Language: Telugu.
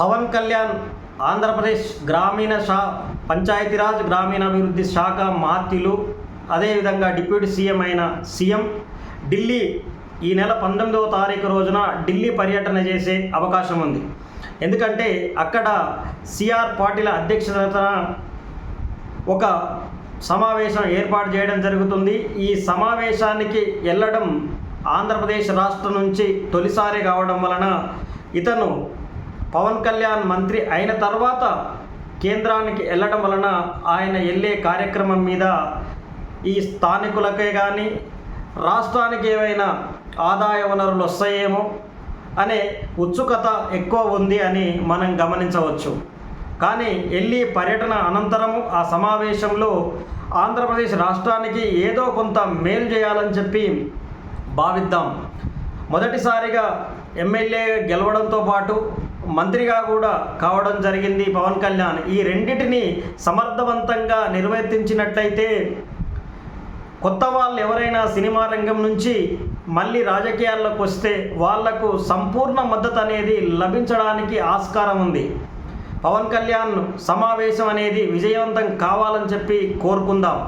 పవన్ కళ్యాణ్ ఆంధ్రప్రదేశ్ గ్రామీణ శా పంచాయతీరాజ్ గ్రామీణాభివృద్ధి శాఖ మాత్యులు అదేవిధంగా డిప్యూటీ సీఎం అయిన సీఎం. ఢిల్లీ ఈ నెల పంతొమ్మిదవ తారీఖు రోజున ఢిల్లీ పర్యటన చేసే అవకాశం ఉంది. ఎందుకంటే అక్కడ సిఆర్ పార్టీల అధ్యక్షతన ఒక సమావేశం ఏర్పాటు చేయడం జరుగుతుంది. ఈ సమావేశానికి వెళ్ళడం ఆంధ్రప్రదేశ్ రాష్ట్రం నుంచి తొలిసారి కావడం వలన ఇతను పవన్ కళ్యాణ్ మంత్రి అయిన తర్వాత కేంద్రానికి వెళ్ళడం వలన ఆయన వెళ్ళే కార్యక్రమం మీద ఈ స్థానికులకే కానీ రాష్ట్రానికి ఏవైనా ఆదాయ వనరులు వస్తాయేమో అనే ఉత్సుకత ఎక్కువ ఉంది అని మనం గమనించవచ్చు. కానీ వెళ్ళి పర్యటన అనంతరము ఆ సమావేశంలో ఆంధ్రప్రదేశ్ రాష్ట్రానికి ఏదో కొంత మేలు చేయాలని చెప్పి భావిద్దాం. మొదటిసారిగా ఎమ్మెల్యే గెలవడంతో పాటు మంత్రిగా కూడా కావడం జరిగింది పవన్ కళ్యాణ్. ఈ రెండింటిని సమర్థవంతంగా నిర్వర్తించినట్లయితే కొత్త వాళ్ళు ఎవరైనా సినిమా రంగం నుంచి మళ్ళీ రాజకీయాల్లోకి వస్తే వాళ్ళకు సంపూర్ణ మద్దతు అనేది లభించడానికి ఆస్కారం ఉంది. పవన్ కళ్యాణ్ సమావేశం అనేది విజయవంతం కావాలని చెప్పి కోరుకుందాం.